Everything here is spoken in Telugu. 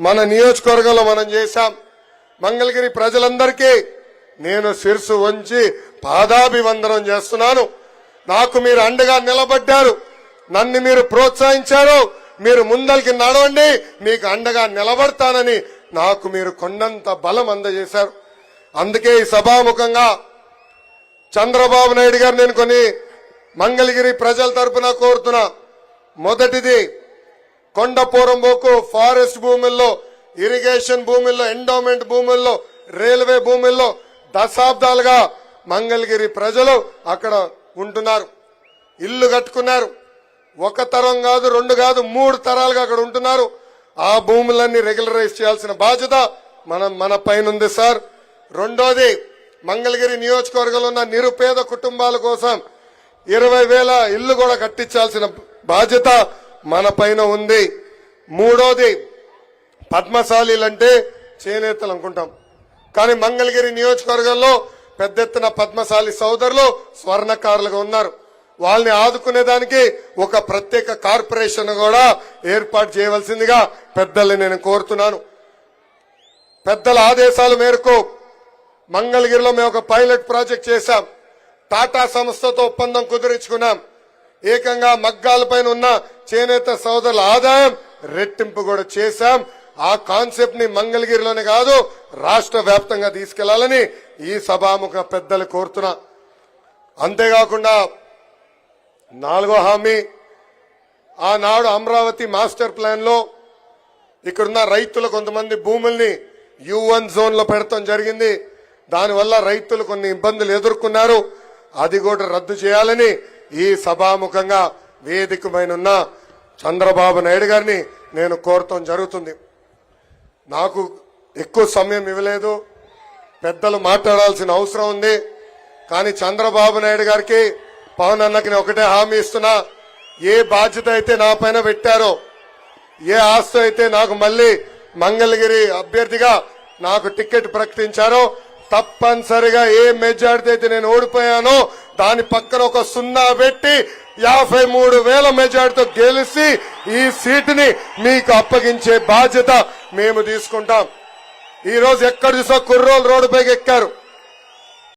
మన నియోజకవర్గంలో మనం చేశాం. మంగళగిరి ప్రజలందరికీ నేను శిరసు వంచి పాదాభివందనం చేస్తున్నాను. నాకు మీరు అండగా నిలబడ్డారు. నన్ను మీరు ప్రోత్సహించారు. మీరు ముందరికి నడవండి. మీకు అండగా నిలబడతానని నాకు మీరు కొండంత బలం అందజేశారు. అందుకే ఈ సభాముఖంగా చంద్రబాబు నాయుడు గారు నేను కొన్ని మంగళగిరి ప్రజల తరపున కోరుతున్నా. మొదటిది కొండపూరం బోకు ఫారెస్ట్ భూముల్లో ఇరిగేషన్ భూముల్లో ఎండోమెంట్ భూముల్లో రైల్వే భూముల్లో దశాబ్దాలుగా మంగళగిరి ప్రజలు అక్కడ ఉంటున్నారు. ఇల్లు కట్టుకున్నారు. ఒక తరం కాదు రెండు కాదు మూడు తరాలుగా అక్కడ ఉంటున్నారు. ఆ భూములన్నీ రెగ్యులరైజ్ చేయాల్సిన బాధ్యత మనం మన పైన ఉంది సార్. రెండోది మంగళగిరి నియోజకవర్గంలో ఉన్న నిరుపేద కుటుంబాల కోసం ఇరవై వేల ఇల్లు కూడా కట్టించాల్సిన బాధ్యత మన పైన ఉంది. మూడోది పద్మశాలీలంటే చేనేతలు అనుకుంటాం. కానీ మంగళగిరి నియోజకవర్గంలో పెద్ద ఎత్తున పద్మశాలి సోదరులు స్వర్ణకారులుగా ఉన్నారు. వాళ్ళని ఆదుకునేదానికి ఒక ప్రత్యేక కార్పొరేషన్ కూడా ఏర్పాటు చేయవలసిందిగా పెద్దల్ని నేను కోరుతున్నాను. పెద్దల ఆదేశాల మేరకు మంగళగిరిలో మేము ఒక పైలట్ ప్రాజెక్ట్ చేశాం. టాటా సంస్థతో ఒప్పందం కుదుర్చుకున్నాం. ఏకంగా మగ్గాలపైన ఉన్న చేనేత సోదరుల ఆదాయం రెట్టింపు కూడా చేశాం. ఆ కాన్సెప్ట్ని మంగళగిరిలోనే కాదు రాష్ట్ర వ్యాప్తంగా తీసుకెళ్ళాలని ఈ సభాముఖ పెద్దలు కోరుతున్నా. అంతేకాకుండా నాలుగో హామీ ఆనాడు అమరావతి మాస్టర్ ప్లాన్లో ఇక్కడున్న రైతులు కొంతమంది భూముల్ని యు వన్ జోన్లో పెడతాం జరిగింది. దానివల్ల రైతులు కొన్ని ఇబ్బందులు ఎదుర్కొన్నారు. అది కూడా రద్దు చేయాలని ఈ సభాముఖంగా వేదికమైన ఉన్న చంద్రబాబు నాయుడు గారిని నేను కోరటం జరుగుతుంది. నాకు ఎక్కువ సమయం ఇవ్వలేదు. పెద్దలు మాట్లాడాల్సిన అవసరం ఉంది. కానీ చంద్రబాబు నాయుడు గారికి పవన్ అన్నకి నేను ఒకటే హామీ ఇస్తున్నా. ఏ బాధ్యత అయితే నా పైన పెట్టారో ఏ ఆస్తి అయితే నాకు మళ్ళీ మంగళగిరి అభ్యర్థిగా నాకు టికెట్ ప్రకటించారో తప్పనిసరిగా ఏ మెజార్టీ అయితే నేను ఓడిపోయానో దాని పక్కన ఒక సున్నా పెట్టి యాభై మూడు వేల మెజార్టీతో గెలిచి ఈ సీటుని మీకు అప్పగించే బాధ్యత మేము తీసుకుంటాం. ఈ రోజు ఎక్కడ చూసా కుర్రోలు రోడ్డు పైకి ఎక్కారు.